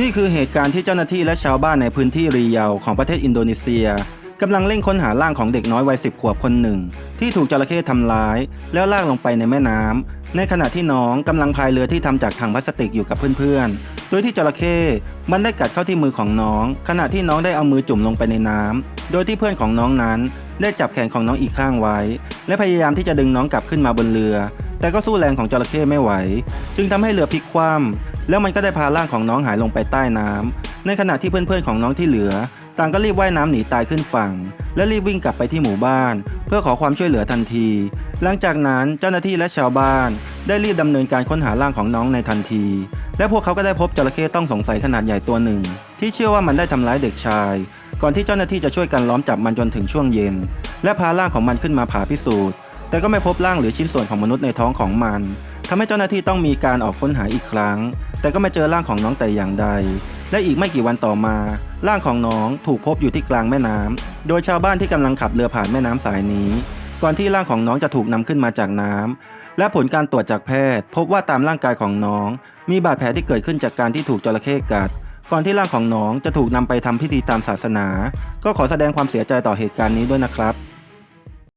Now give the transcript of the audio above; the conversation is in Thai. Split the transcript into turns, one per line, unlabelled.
นี่คือเหตุการณ์ที่เจ้าหน้าที่และชาวบ้านในพื้นที่รีเยาของประเทศอินโดนีเซียกำลังเร่งค้นหาร่างของเด็กน้อยวัยสิบขวบคนหนึ่ง ที่ถูกจระเข้ทำร้าย แล้วลากลงไปในแม่น้ำในขณะที่น้องกำลังพายเรือที่ทำจากถังพลาสติกอยู่กับเพื่อนๆ โดยที่จระเข้มันได้กัดเข้าที่มือของน้อง ขณะที่น้องได้เอามือจุ่มลงไปในน้ำโดยที่เพื่อนของน้องนั้น ได้จับแขนของน้องอีกข้างไว้ และพยายามที่จะดึงน้องกลับขึ้นมาบนเรือ แต่ก็สู้แรงของจระเข้ไม่ไหว จึงทำให้เรือพลิกคว่ำ แล้วมันก็ได้พาร่างของน้องหายลงไปใต้น้ำในขณะที่เพื่อนๆของน้องที่เหลือ ต่างก็รีบว่ายน้ำหนีตายขึ้นฝั่ง และรีบวิ่งกลับไปที่หมู่บ้าน เพื่อขอความช่วยเหลือทันที หลังจากนั้นเจ้าหน้าที่และชาวบ้าน ได้รีบดำเนินการค้นหาร่างของน้องในทันที และพวกเขาก็ได้พบจระเข้ต้องสงสัยขนาดใหญ่ตัวหนึ่ง ที่เชื่อว่ามันได้ทำร้ายเด็กชาย ก่อนที่เจ้าหน้าที่จะช่วยกันล้อมจับมันจนถึงช่วงเย็น และพาร่างของมันขึ้นมาผ่าพิสูจน์แต่ก็ไม่พบร่างหรือชิ้นส่วนของมนุษย์ในท้องของมันทำให้เจ้าหน้าที่ต้องมีการออกค้นหาอีกครั้ง แต่ก็ไม่เจอร่างของน้องแต่อย่างใด และอีกไม่กี่วันต่อมา ร่างของน้องถูกพบอยู่ที่กลางแม่น้ำโดยชาวบ้านที่กำลังขับเรือผ่านแม่น้ำสายนี้ ก่อนที่ร่างของน้องจะถูกนำขึ้นมาจากน้ำและผลการตรวจจากแพทย์ พบว่าตามร่างกายของน้อง มีบาดแผลที่เกิดขึ้นจากการที่ถูกจระเข้กัด ก่อนที่ร่างของน้องจะถูกนำไปทำพิธีตามศาสนา ก็ขอแสดงความเสียใจต่อเหตุการณ์นี้ด้วยนะครับ